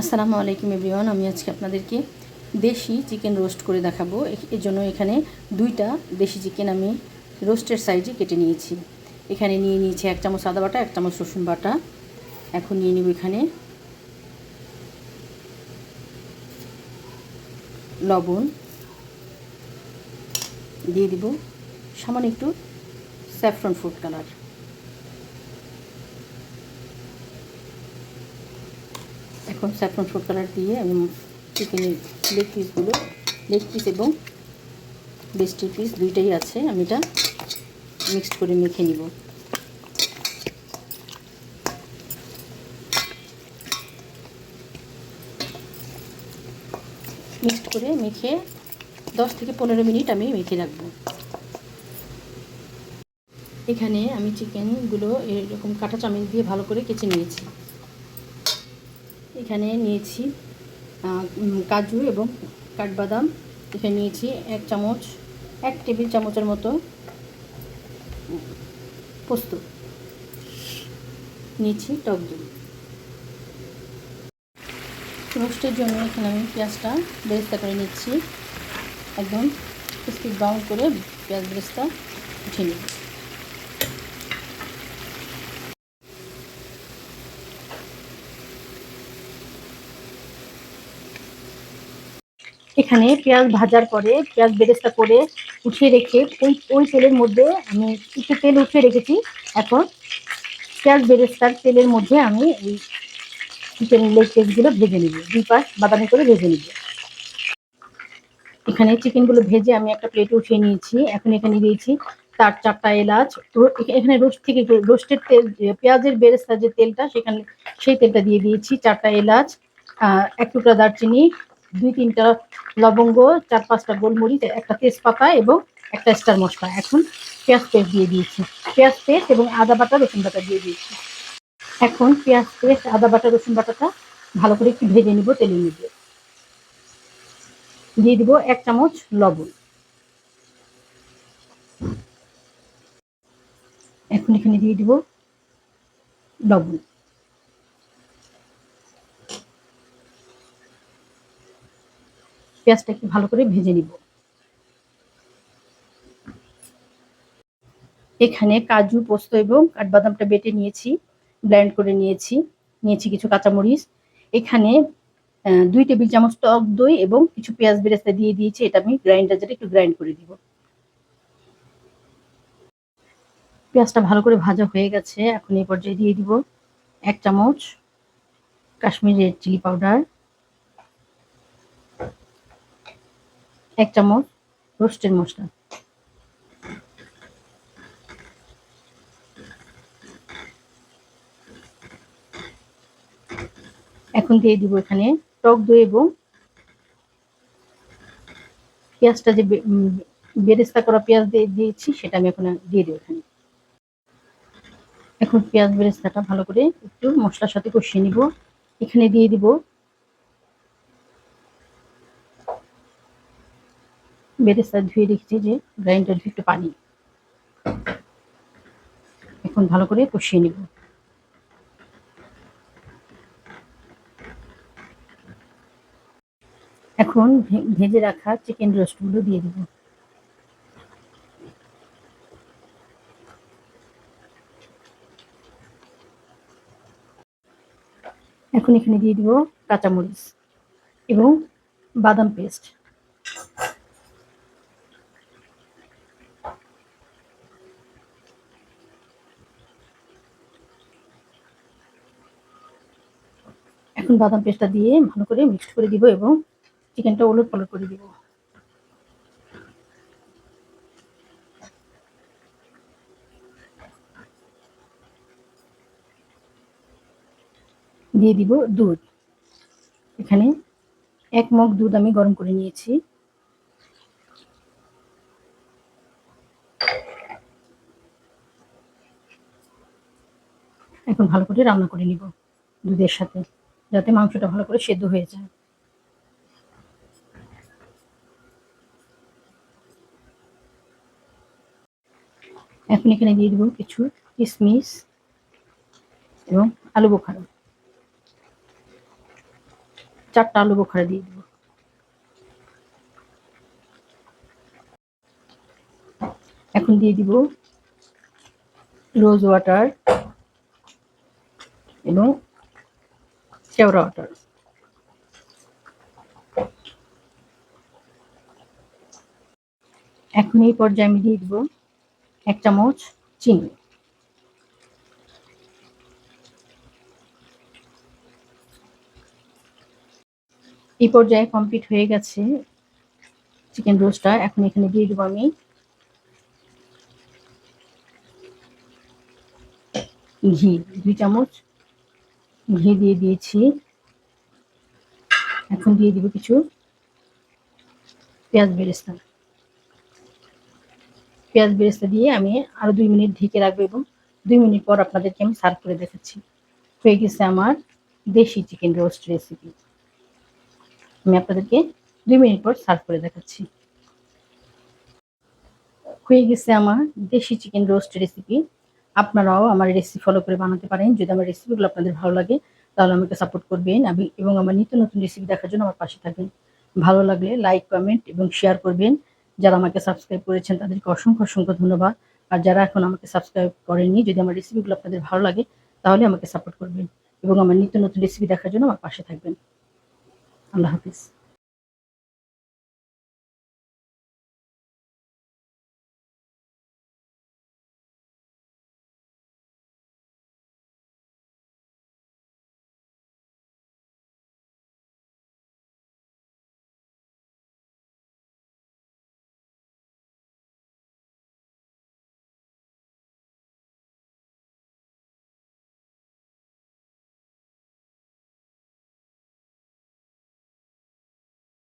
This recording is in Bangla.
আসসালামু আলাইকুম এভরিওয়ান, আমি আজকে আপনাদেরকে দেশি চিকেন রোস্ট করে দেখাবো। এর জন্য এখানে দুইটা দেশি চিকেন আমি রোস্টের সাইজে কেটে নিয়েছি। এখানে নিয়ে নিয়েছি এক চামচ আদা বাটা, এক চামচ রসুন বাটা। এখন নিয়ে নিব এখানে লবণ। দিয়ে দিব সামান্য একটু স্যাফ্রন ফুড কালার। এখন স্যাফরন ফুড কালার দিয়ে আমি চিকেনের লেগ পিসগুলো লেগ পিস এবং বেস্টি পিস দুইটাই আছে, আমি এটা মিক্সড করে মেখে নিব। মিক্সড করে মেখে দশ থেকে পনেরো মিনিট আমি মেখে রাখব। এখানে আমি চিকেনগুলো এরকম কাঁটা চামচ দিয়ে ভালো করে কেচে নিয়েছি। এখানে নিয়েছি কাজু এবং কাঠবাদাম। এখানে নিয়েছি এক চামচ, এক টেবিল চামচের মতো পোস্ত। নিয়েছি টক দই। রোস্টের জন্য এখানে আমি পেঁয়াজটা বেরেস্তা করে নিচ্ছি। একদম ক্রিস্পি ব্রাউন করে পেঁয়াজ বেরেস্তা উঠিয়ে নিই এখানে পেঁয়াজ ভাজার পরে পেঁয়াজ বেরেস্তা করে উঠিয়ে রেখে ওই ওই তেলের মধ্যে আমি একটু তেল উঠিয়ে রেখেছি। এখন পেঁয়াজ বেরেস্তার তেলের মধ্যে আমি এই চিকেন লেগ পিসগুলো ভেজে নিব। দুই পাশ বাদামি করে ভেজে নিব। এখানে চিকেনগুলো ভেজে আমি একটা প্লেটে উঠিয়ে নিয়েছি। এখন এখানে দিয়েছি তার চারটা এলাচ। এখানে রোস্ট থেকে রোস্টের তেল পেঁয়াজের বেরেস্তার যে তেলটা, সেখানে সেই তেলটা দিয়ে দিয়েছি চারটা এলাচ এক টুকরা দারচিনি দুই তিনটা লবঙ্গ, চার পাঁচটা গোলমরিচ, একটা তেজপাতা এবং একটা স্টার মশলা। এখন পেঁয়াজ পেস্ট দিয়ে দিয়েছি। পেঁয়াজ পেস্ট এবং আদা বাটা, রসুন বাটা দিয়ে দিয়েছি। এখন পেঁয়াজ পেস্ট, আদা বাটা, রসুন বাটাটা ভালো করে একটু ভেজে নিব, তেলে মধ্যে দিয়ে দিব এক চামচ লবণ। এখন এখানে দিয়ে দিব লবণ। পেঁয়াজটা একটু ভালো করে ভেজে নিব। এখানে কাজু, পোস্ত এবং কাঠবাদামটা বেটে নিয়েছি, ব্লেন্ড করে নিয়েছি নিয়েছি কিছু কাঁচামরিচ। এখানে দুই টেবিল চামচ টক দই এবং কিছু পেঁয়াজ বেরেস্তা দিয়ে দিয়েছি, এটা আমি গ্রাইন্ডার একটু গ্রাইন্ড করে দিব। পেঁয়াজটা ভালো করে ভাজা হয়ে গেছে, এখন এই পর্যায়ে দিয়ে দিব এক চামচ কাশ্মীরি রেড চিলি পাউডার। এক চামচ রোস্টের মশলা। এখন দিয়ে দিব এখানে টক দই এবং পেঁয়াজটা যে বেরেস্তা করা পেঁয়াজ দিয়ে দিয়েছি, সেটা আমি এখন দিয়ে দেবো এখানে। এখন পেঁয়াজ বেরেস্তাটা ভালো করে একটু মশলার সাথে কষিয়ে নিব। এখানে দিয়ে দিব বেরেস্তা ধুয়ে রেখেছি যে গ্রাইন্ডার ধুয়ে একটু পানি। এখন ভালো করে কষিয়ে নিব। এখন ভেজে রাখা চিকেন রোস্টগুলো দিয়ে দিব। এখন এখানে দিয়ে দিব কাঁচামরিচ এবং বাদাম পেস্ট। এখন বাদাম পেস্টটা দিয়ে ভালো করে মিক্সড করে দিব এবং চিকেনটা ওলট পালট করে দিব। দিয়ে দিব দুধ। এখানে এক মগ দুধ আমি গরম করে নিয়েছি। এখন ভালো করে রান্না করে নিব দুধের সাথে। যাতে মাংসটা ভালো করে সেদ্ধ হয়ে যায়। এখন এখানে দিয়ে দেবো কিছু কিশমিশ এবং আলু বোখারা। চারটা আলু বোখারা দিয়ে দিব। এখন দিয়ে দিব রোজ ওয়াটার এবং কেওড়া ওয়াটার। এখন এই পর্যায়ে আমি দিয়ে দিব এক চামচ চিনি। এই পর্যায়ে কমপ্লিট হয়ে গেছে চিকেন রোস্টটা এখন এখানে দিয়ে দেবো আমি ঘি, দুই চামচ ঘি দিয়ে দিয়েছি। এখন দিয়ে দিব কিছু পেঁয়াজ বেরেস্তা। পেঁয়াজ বেরেস্তা দিয়ে আমি আরও দুই মিনিট ঢেকে রাখব এবং দুই মিনিট পর আপনাদেরকে আমি সার্ভ করে দেখাচ্ছি। হয়ে গেছে আমার দেশি চিকেন রোস্ট রেসিপি আমি আপনাদেরকে দুই মিনিট পর সার্ভ করে দেখাচ্ছি। হয়ে গেছে আমার দেশি চিকেন রোস্ট রেসিপি আপনারাও আমার রেসিপি ফলো করে বানাতে পারেন। যদি আমার রেসিপিগুলো আপনাদের ভালো লাগে, তাহলে আমাকে সাপোর্ট করবেন। আমি এবং আমার নিত্য নতুন রেসিপি দেখার জন্য আমার পাশে থাকবেন। ভালো লাগলে লাইক কমেন্ট এবং শেয়ার করবেন। যারা আমাকে সাবস্ক্রাইব করেছেন, তাদেরকে অসংখ্য অসংখ্য ধন্যবাদ। আর যারা এখন আমাকে সাবস্ক্রাইব করেননি, যদি আমার রেসিপিগুলো আপনাদের ভালো লাগে, তাহলে আমাকে সাপোর্ট করবেন। এবং আমার নিত্য নতুন রেসিপি দেখার জন্য আমার পাশে থাকবেন। আল্লাহ হাফিজ।